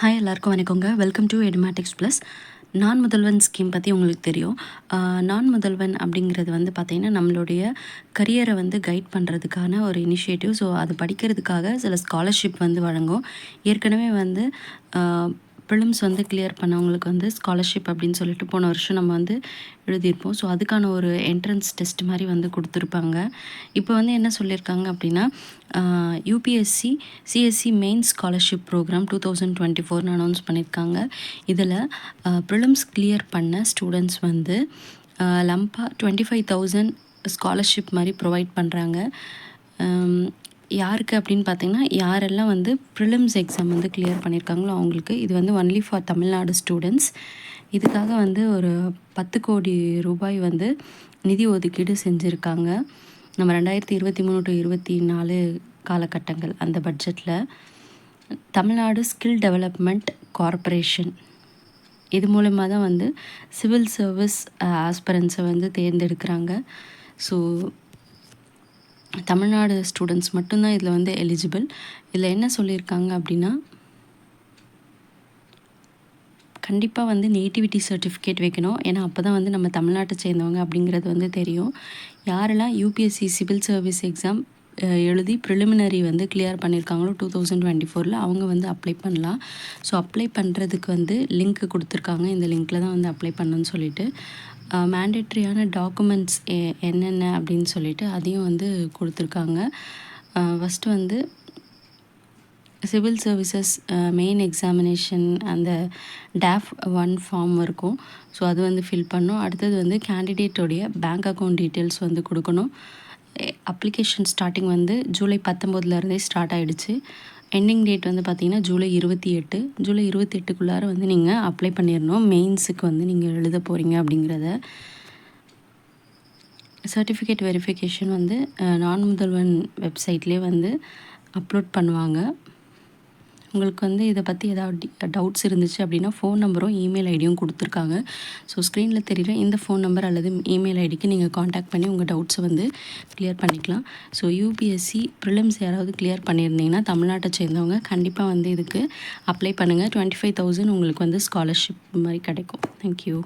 Hi எல்லாருக்கும் வணக்கங்க. Welcome to Edumatics plus நான் முதல்வன் ஸ்கீம் பற்றி உங்களுக்கு தெரியும். நான் முதல்வன் அப்படிங்கிறது வந்து பார்த்திங்கன்னா நம்மளுடைய கரியரை வந்து கைட் பண்ணுறதுக்கான ஒரு இனிஷியேட்டிவ் ஸோ அது படிக்கிறதுக்காக சில ஸ்காலர்ஷிப் வந்து வழங்கும். ஏற்கனவே வந்து ப்ரிலிம்ஸ் வந்து கிளியர் பண்ணவங்களுக்கு வந்து ஸ்காலர்ஷிப் அப்படின்னு சொல்லிட்டு போன வருஷம் நம்ம வந்து எழுதியிருப்போம். ஸோ அதுக்கான ஒரு என்ட்ரன்ஸ் டெஸ்ட் மாதிரி வந்து கொடுத்துருப்பாங்க. இப்போ வந்து என்ன சொல்லியிருக்காங்க அப்படின்னா UPSC CSC main scholarship program two thousand twenty ஃபோர்னு அனௌன்ஸ் பண்ணியிருக்காங்க. இதில் ப்ரிலிம்ஸ் கிளியர் பண்ண ஸ்டூடெண்ட்ஸ் வந்து லம்பா டுவெண்ட்டி ஃபைவ் தௌசண்ட் ஸ்காலர்ஷிப் மாதிரி ப்ரொவைட் பண்ணுறாங்க யாருக்கு அப்படின்னு பார்த்தீங்கன்னா யாரெல்லாம் வந்து ப்ரிலிம்ஸ் எக்ஸாம் வந்து கிளியர் பண்ணியிருக்காங்களோ அவங்களுக்கு இது வந்து ஒன்லி ஃபார் தமிழ்நாடு ஸ்டூடெண்ட்ஸ் இதுக்காக வந்து ஒரு பத்து கோடி ரூபாய் வந்து நிதி ஒதுக்கீடு செஞ்சுருக்காங்க. நம்ம ரெண்டாயிரத்தி இருபத்தி மூணு டு இருபத்தி நாலு காலகட்டங்கள் அந்த பட்ஜெட்டில் தமிழ்நாடு ஸ்கில் டெவலப்மெண்ட் கார்ப்பரேஷன் இது மூலமாக தான் வந்து சிவில் சர்வீஸ் ஆஸ்பரன்ஸை வந்து தேர்ந்தெடுக்கிறாங்க. ஸோ தமிழ்நாடு ஸ்டூடெண்ட்ஸ் மட்டும்தான் இதில் வந்து எலிஜிபிள் இதில் என்ன சொல்லியிருக்காங்க அப்படின்னா கண்டிப்பாக வந்து நேட்டிவிட்டி சர்டிஃபிகேட் வைக்கணும். ஏன்னா அப்போ தான் வந்து நம்ம தமிழ்நாட்டை சேர்ந்தவங்க அப்படிங்கிறது வந்து தெரியும். யாரெல்லாம் யூபிஎஸ்சி சிவில் சர்வீஸ் எக்ஸாம் எழுதி ப்ரிலிமினரி வந்து கிளியர் பண்ணியிருக்காங்களோ டூ தௌசண்ட் டுவெண்ட்டி ஃபோரில் அவங்க வந்து அப்ளை பண்ணலாம். ஸோ அப்ளை பண்ணுறதுக்கு வந்து லிங்க் கொடுத்துருக்காங்க. இந்த லிங்க்கில் தான் வந்து அப்ளை பண்ணணும்னு சொல்லிட்டு. மேண்டேட்ரியான டாக்குமெண்ட்ஸ் என்னென்ன அப்படின்னு சொல்லிட்டு அதையும் வந்து கொடுத்துருக்காங்க. ஃபஸ்ட்டு வந்து சிவில் சர்வீசஸ் மெயின் எக்ஸாமினேஷன் அந்த டேஃப் ஒன் ஃபார்ம் இருக்கும். ஸோ அது வந்து ஃபில் பண்ணும் அடுத்தது வந்து கேண்டிடேட்டோடைய பேங்க் அக்கௌண்ட் டீட்டெயில்ஸ் வந்து கொடுக்கணும். அப்ளிகேஷன் ஸ்டார்டிங் வந்து ஜூலை பத்தொம்போதுலேருந்தே ஸ்டார்ட் ஆகிடுச்சு எண்டிங் டேட் வந்து பார்த்திங்கன்னா ஜூலை இருபத்தி எட்டு. ஜூலை இருபத்தி எட்டுக்குள்ளார வந்து நீங்கள் அப்ளை பண்ணிடணும் மெயின்ஸுக்கு வந்து நீங்கள் எழுத போகிறீங்க அப்படிங்கிறத. சர்டிஃபிகேட் வெரிஃபிகேஷன் வந்து நான் முதல்வன் வெப்சைட்லேயே வந்து அப்லோட் பண்ணுவாங்க. உங்களுக்கு வந்து இதை பற்றி ஏதாவது டவுட்ஸ் இருந்துச்சு அப்படின்னா ஃபோன் நம்பரும் இமெயில் ஐடியும் கொடுத்துருக்காங்க. ஸோ ஸ்க்ரீனில் தெரிகிற இந்த ஃபோன் நம்பர் அல்லது இமெயில் ஐடிக்கு நீங்கள் காண்டாக்ட் பண்ணி உங்கள் டவுட்ஸை வந்து கிளியர் பண்ணிக்கலாம். ஸோ யூபிஎஸ்சி ப்ரிலிம்ஸ் யாராவது கிளியர் பண்ணியிருந்தீங்கன்னா தமிழ்நாட்டை சேர்ந்தவங்க கண்டிப்பாக வந்து இதுக்கு அப்ளை பண்ணுங்கள் டுவெண்ட்டி ஃபைவ் தௌசண்ட் உங்களுக்கு வந்து ஸ்காலர்ஷிப் மாதிரி கிடைக்கும். தேங்க்யூ